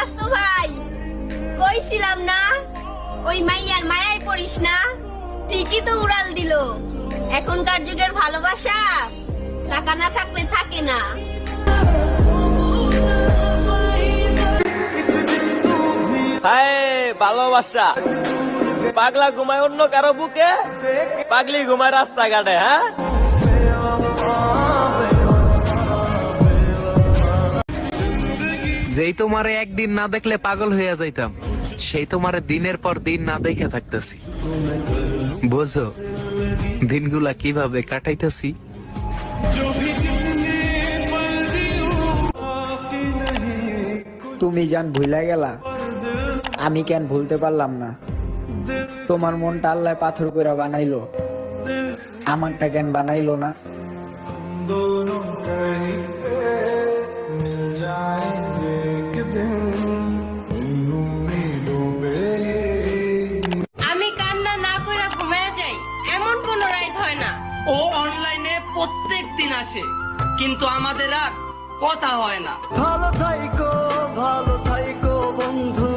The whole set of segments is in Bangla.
রাস্তু ভাই। কইছিলাম না, ওই মাইয়ার মায়ায় পড়িস না, ঠিকই তো উড়াল দিল। এখনকার যুগের ভালোবাসা টাকা না থাকলে থাকে না। হায়, ভালোবাসা। পাগলা ঘুমায় অন্য কারও বুকে, পাগলি ঘুমায় রাস্তাঘাটে হ্যাঁ? যেই তোমারে একদিন না দেখলে পাগল হইয়া যাইতাম সেই তোমারে দিনের পর দিন না দেখে থাকতেছি। বোঝো দিনগুলা কীভাবে কাটাইতেছি? তুমি জান ভুলে গেলা? আমি কেন ভুলতে পারলাম না? তোমার মনটা আল্লাহ পাথর করে বানাইলো। আমারটা কেন বানাইলো না। আমি কান্না না করে ঘুমায় যাই এমন কোন রাইত হয় না। ও অনলাইনে প্রত্যেক দিন আসে কিন্তু আমাদের আর কথা হয় না। ভালো থাইকো ভালো থাইকো বন্ধু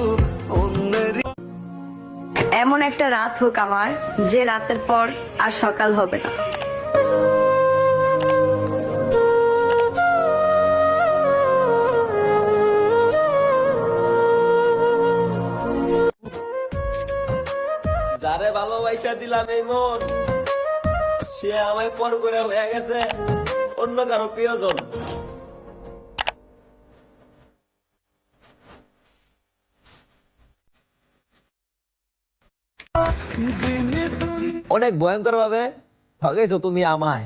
এমন একটা রাত হোক আমার যে রাতের পর আর সকাল হবে না। যারে ভালোবাসা দিলাম এই মন। সে আমায় পর করে হয়ে গেছে। অন্য কারও প্রিয়জন। অনেক ভয়ঙ্কর ভাবে ঠকেছো তুমি আমায়।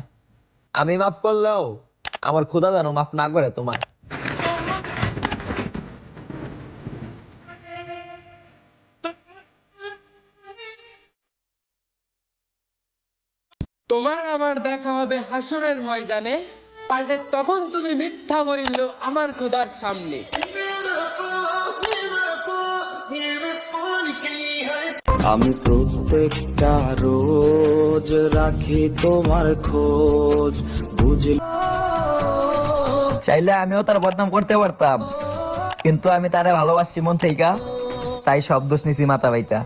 আমি মাফ করলেও আমার ক্ষুদা যেন মাফ না করে তোমায়। তোমার আমার দেখা হবে হাসরের ময়দানে। পাল্টে তখন তুমি মিথ্যা বলিল আমার খোদার সামনে। আমি প্রত্যেকটা রোজ রাখি তোমার খোঁজ বুঝলি চাইলে আমিও তার বদনাম করতে পারতাম। কিন্তু আমি তারে ভালোবাসি মন থেকে তাই সব দোষ নিছি মাথা বাইতা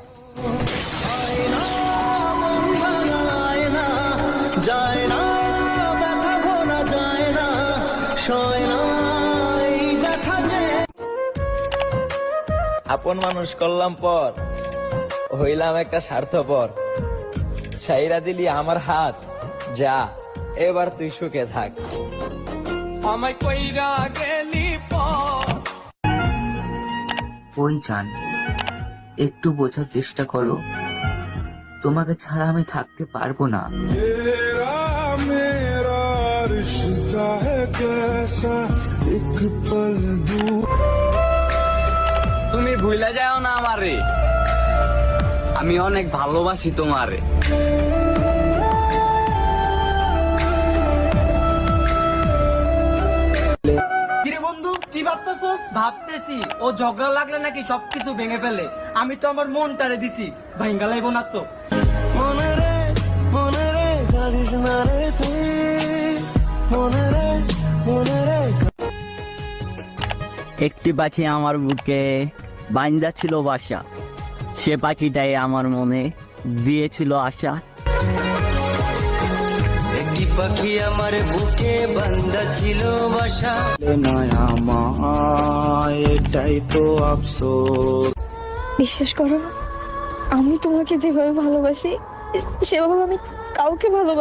আপন মানুষ করলাম পর হইলাম একটা স্বার্থপর। সাইরা দিলি আমার হাত যা এবার তুই সুখে থাক। আমায় কইরা গেলি ওই জান একটু বোঝার চেষ্টা করো। তোমাকে ছাড়া আমি থাকতে পারব না। তুমি ভুলে যাও না আমারে। আমি অনেক ভালোবাসি তোমারে। বন্ধু কি ভাবতেছস? ভাবতেছি ও ঝগড়া লাগলে নাকি সবকিছু ভেঙে ফেলে। আমি তো আমার মনটারে দিছি ভাঙ্গা লাইব না তো। মনে রে মনে রে কাঁদিস না রে তুই। মনে রে মনে রে একটি পাখি আমার বুকে বান্দা ছিল বাসা। সে পাখিটাই আমার মনে দিয়েছিল আশা। একটি পাখি আমার বুকে বান্দা ছিল বাসা। নয় আমার এটাই তো আফসোস। বিশ্বাস করো আমি তোমাকে যেভাবে ভালোবাসি সেভাবে আমি কাউকে ভালোবাসি